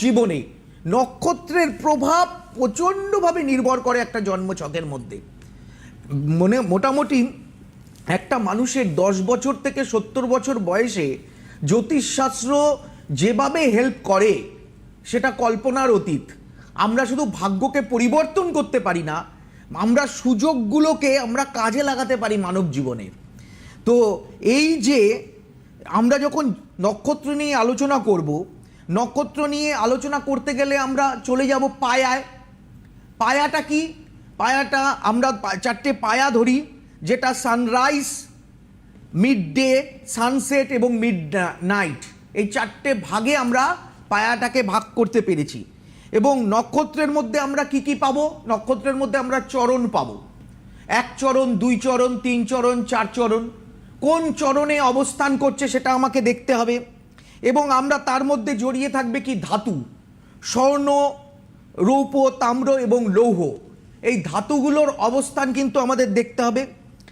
জীবনে নক্ষত্রের প্রভাব প্রচণ্ডভাবে নির্ভর করে একটা জন্মছকের মধ্যে। মনে, মোটামুটি একটা মানুষের দশ বছর থেকে সত্তর বছর বয়সে জ্যোতিষশাস্ত্র যেভাবে হেল্প করে, সেটা কল্পনার অতীত। আমরা শুধু ভাগ্যকে পরিবর্তন করতে পারি না, আমরা সুযোগগুলোকে আমরা কাজে লাগাতে পারি মানব জীবনে। তো এই যে আমরা যখন নক্ষত্র নিয়ে আলোচনা করব নক্ষত্র নিয়ে আলোচনা করতে গেলে আমরা চলে যাব পায়ায়। পায়াটা কি? পায়াটা আমরা চারটে পায়া ধরি, যেটা সানরাইজ মিড ডে সানসেট এবং মিড নাইট এই চারটে ভাগে আমরা পায়াটাকে ভাগ করতে পেরেছি। এবং নক্ষত্রের মধ্যে আমরা কি কি পাবো? নক্ষত্রের মধ্যে আমরা চরণ পাবো। এক চরণ, দুই চরণ, তিন চরণ, চার চরণ। কোন চরণে অবস্থান করছে সেটা আমাকে দেখতে হবে। এবং আমরা তার মধ্যে জড়িয়ে থাকবে কি ধাতু? স্বর্ণ, রৌপ্য, তাম্র এবং লৌহ। এই ধাতুগুলোর অবস্থান কিন্তু আমাদের দেখতে হবে।